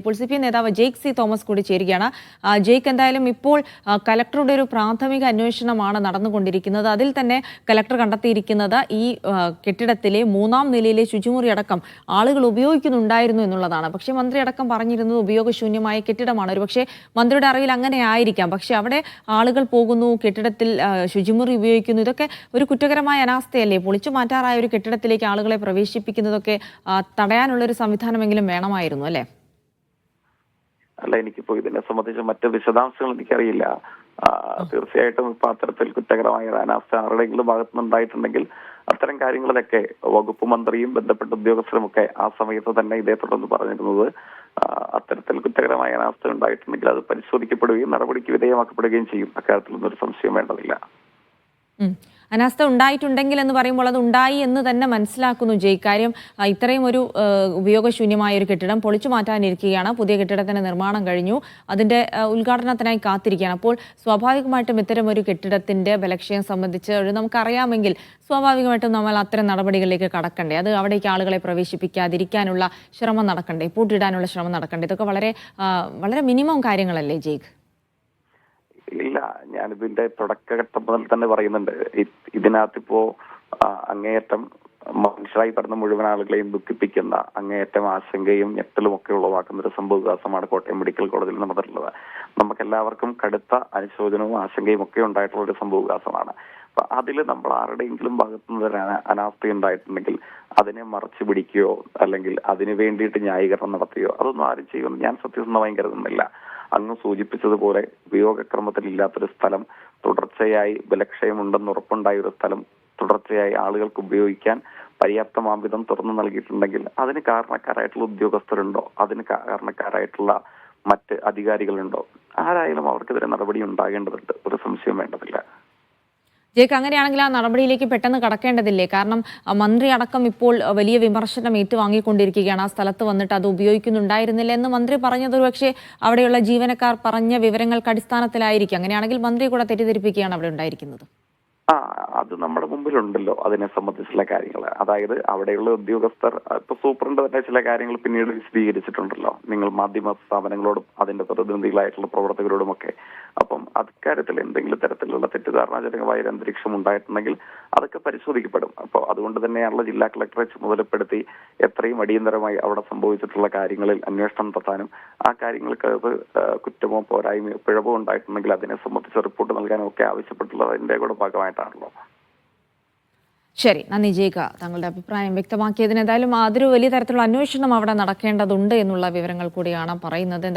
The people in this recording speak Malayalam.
ഇപ്പോൾ സി പി എം നേതാവ് ജെയ്ക്ക് സി തോമസ് കൂടി ചേരുകയാണ്. ജെയ്ക്ക് എന്തായാലും ഇപ്പോൾ കലക്ടറുടെ ഒരു പ്രാഥമിക അന്വേഷണമാണ് നടന്നുകൊണ്ടിരിക്കുന്നത്. അതിൽ തന്നെ കലക്ടർ കണ്ടെത്തിയിരിക്കുന്നത് ഈ കെട്ടിടത്തിലെ മൂന്നാം നിലയിലെ ശുചിമുറി അടക്കം ആളുകൾ ഉപയോഗിക്കുന്നുണ്ടായിരുന്നു എന്നുള്ളതാണ്. പക്ഷേ മന്ത്രി അടക്കം പറഞ്ഞിരുന്നത് ഉപയോഗശൂന്യമായ കെട്ടിടമാണ്. ഒരു പക്ഷേ മന്ത്രിയുടെ അറിവിൽ അങ്ങനെ ആയിരിക്കാം. പക്ഷേ അവിടെ ആളുകൾ പോകുന്നു കെട്ടിടത്തിൽ ശുചിമുറി ഉപയോഗിക്കുന്നു. ഇതൊക്കെ ഒരു കുറ്റകരമായ അനാസ്ഥയല്ലേ? പൊളിച്ചു മാറ്റാറായ ഒരു കെട്ടിടത്തിലേക്ക് ആളുകളെ പ്രവേശിപ്പിക്കുന്നതൊക്കെ തടയാനുള്ളൊരു സംവിധാനമെങ്കിലും വേണമായിരുന്നു അല്ലേ? അല്ല എനിക്കിപ്പോ ഇതിനെ സംബന്ധിച്ച് മറ്റു വിശദാംശങ്ങൾ എനിക്കറിയില്ല. തീർച്ചയായിട്ടും ഇപ്പൊ അത്തരത്തിൽ കുറ്റകരമായ അനാസ്ഥ ഭാഗത്തു നിന്നുണ്ടായിട്ടുണ്ടെങ്കിൽ അത്തരം കാര്യങ്ങളിലൊക്കെ വകുപ്പ് മന്ത്രിയും ബന്ധപ്പെട്ട ഉദ്യോഗസ്ഥരുമൊക്കെ ആ സമയത്ത് തന്നെ ഇതേ തുടർന്ന് പറഞ്ഞിരുന്നത്. അത്തരത്തിൽ കുറ്റകരമായ അനാസ്ഥ ഉണ്ടായിട്ടുണ്ടെങ്കിൽ അത് പരിശോധിക്കപ്പെടുകയും നടപടിക്ക് വിധേയമാക്കപ്പെടുകയും ചെയ്യും. അക്കാര്യത്തിലൊന്നും ഒരു സംശയം വേണ്ടതില്ല. അനാസ്ഥ ഉണ്ടായിട്ടുണ്ടെങ്കിൽ എന്ന് പറയുമ്പോൾ അത് ഉണ്ടായി എന്ന് തന്നെ മനസ്സിലാക്കുന്നു ജയ്. കാര്യം ഇത്രയും ഒരു ഉപയോഗശൂന്യമായ ഒരു കെട്ടിടം പൊളിച്ചു മാറ്റാനിരിക്കുകയാണ്. പുതിയ കെട്ടിടത്തിന്റെ നിർമ്മാണം കഴിഞ്ഞു. അതിന്റെ ഉദ്ഘാടനത്തിനായി കാത്തിരിക്കുകയാണ്. അപ്പോൾ സ്വാഭാവികമായിട്ടും ഇത്തരം ഒരു കെട്ടിടത്തിന്റെ ബലക്ഷയം സംബന്ധിച്ച് ഒരു നമുക്കറിയാമെങ്കിൽ സ്വാഭാവികമായിട്ടും നമ്മൾ അത്തരം നടപടികളിലേക്ക് കടക്കണ്ടേ. അത് അവിടേക്ക് ആളുകളെ പ്രവേശിപ്പിക്കാതിരിക്കാനുള്ള ശ്രമം നടക്കണ്ടേ? പൂട്ടിടാനുള്ള ശ്രമം നടക്കണ്ടേ? ഇതൊക്കെ വളരെ വളരെ മിനിമം കാര്യങ്ങളല്ലേ ജയ്ക്ക് ഇല്ല ഞാനിതിന്റെ തുടക്കഘട്ടം മുതൽ തന്നെ പറയുന്നുണ്ട്. ഇതിനകത്തിപ്പോ അങ്ങേയറ്റം മനുഷ്യരായി പറഞ്ഞ മുഴുവൻ ആളുകളെയും ദുഃഖിപ്പിക്കുന്ന അങ്ങേയറ്റം ആശങ്കയും ഞെട്ടലും ഒക്കെ ഉളവാക്കുന്ന ഒരു സംഭവവികാസമാണ് കോട്ടയം മെഡിക്കൽ കോളേജിൽ നടന്നിട്ടുള്ളത്. നമുക്ക് എല്ലാവർക്കും കടുത്ത അനുശോചനവും ആശങ്കയും ഒക്കെ ഉണ്ടായിട്ടുള്ള ഒരു സംഭവവികാസമാണ് അപ്പൊ അതിൽ നമ്മൾ ആരുടെയെങ്കിലും ഭാഗത്തുനിന്ന് ഒരു അന- അനാസ്ഥ ഉണ്ടായിട്ടുണ്ടെങ്കിൽ അതിനെ മറച്ചു പിടിക്കുകയോ അല്ലെങ്കിൽ അതിനു വേണ്ടിയിട്ട് ന്യായീകരണം നടത്തുകയോ അതൊന്നും ആരും ചെയ്യുമെന്ന് ഞാൻ സത്യസന്ധമായി കരുതുന്നില്ല. അങ്ങ് സൂചിപ്പിച്ചതുപോലെ ഉപയോഗക്രമത്തിൽ ഇല്ലാത്തൊരു സ്ഥലം തുടർച്ചയായി ബലക്ഷയമുണ്ടെന്ന് ഉറപ്പുണ്ടായ ഒരു സ്ഥലം തുടർച്ചയായി ആളുകൾക്ക് ഉപയോഗിക്കാൻ പര്യാപ്തമാം വിധം തുറന്നു നൽകിയിട്ടുണ്ടെങ്കിൽ അതിന് കാരണക്കാരായിട്ടുള്ള ഉദ്യോഗസ്ഥരുണ്ടോ? അതിന് കാരണക്കാരായിട്ടുള്ള മറ്റ് അധികാരികളുണ്ടോ? ആരായാലും അവർക്കെതിരെ നടപടി ഉണ്ടാകേണ്ടതുണ്ട്. ഒരു സംശയം ജേക്ക് അങ്ങനെയാണെങ്കിൽ ആ നടപടിയിലേക്ക് പെട്ടെന്ന് കടക്കേണ്ടതില്ലേ? കാരണം മന്ത്രി അടക്കം ഇപ്പോൾ വലിയ വിമർശനം ഏറ്റുവാങ്ങിക്കൊണ്ടിരിക്കുകയാണ്. ആ സ്ഥലത്ത് വന്നിട്ട് അത് ഉപയോഗിക്കുന്നുണ്ടായിരുന്നില്ല എന്ന് മന്ത്രി പറഞ്ഞത് പക്ഷേ അവിടെയുള്ള ജീവനക്കാർ പറഞ്ഞ വിവരങ്ങൾക്ക് അടിസ്ഥാനത്തിലായിരിക്കും. അങ്ങനെയാണെങ്കിൽ മന്ത്രി കൂടെ തെറ്റിദ്ധരിപ്പിക്കുകയാണ് അവിടെ ഉണ്ടായിരിക്കുന്നത്. ആ അത് നമ്മുടെ മുമ്പിലുണ്ടല്ലോ അതിനെ സംബന്ധിച്ചുള്ള കാര്യങ്ങൾ. അതായത് അവിടെയുള്ള ഉദ്യോഗസ്ഥർ ഇപ്പൊ സൂപ്രണ്ട് തന്നെ ചില കാര്യങ്ങൾ പിന്നീട് വിശദീകരിച്ചിട്ടുണ്ടല്ലോ. നിങ്ങൾ മാധ്യമ സ്ഥാപനങ്ങളോടും അതിന്റെ പ്രതിനിധികളായിട്ടുള്ള പ്രവർത്തകരോടുമൊക്കെ. അപ്പം അക്കാര്യത്തിൽ എന്തെങ്കിലും തരത്തിലുള്ള തെറ്റിദ്ധാരണാജനകമായ ഒരു അന്തരീക്ഷം ഉണ്ടായിട്ടുണ്ടെങ്കിൽ അതൊക്കെ പരിശോധിക്കപ്പെടും. അപ്പോൾ അതുകൊണ്ട് തന്നെയാണല്ലോ ജില്ലാ കളക്ടറെ ചുമതലപ്പെടുത്തി എത്രയും അടിയന്തരമായി അവിടെ സംഭവിച്ചിട്ടുള്ള കാര്യങ്ങളിൽ അന്വേഷണം നടത്താനും ആ കാര്യങ്ങൾക്ക് അത് കുറ്റമോ പോരായ്മയോ പിഴവോ ഉണ്ടായിട്ടുണ്ടെങ്കിൽ അതിനെ സംബന്ധിച്ച് റിപ്പോർട്ട് നൽകാനും ഒക്കെ ആവശ്യപ്പെട്ടുള്ളതിന്റെ കൂടെ കൂടെ ഭാഗമായിട്ടാണല്ലോ ശരി നന്ദി ജയിക്ക താങ്കളുടെ അഭിപ്രായം വ്യക്തമാക്കിയതിന് എന്തായാലും അതൊരു വലിയ തരത്തിലുള്ള അന്വേഷണം അവിടെ നടക്കേണ്ടതുണ്ട് എന്നുള്ള വിവരങ്ങൾ കൂടിയാണ് പറയുന്നത്.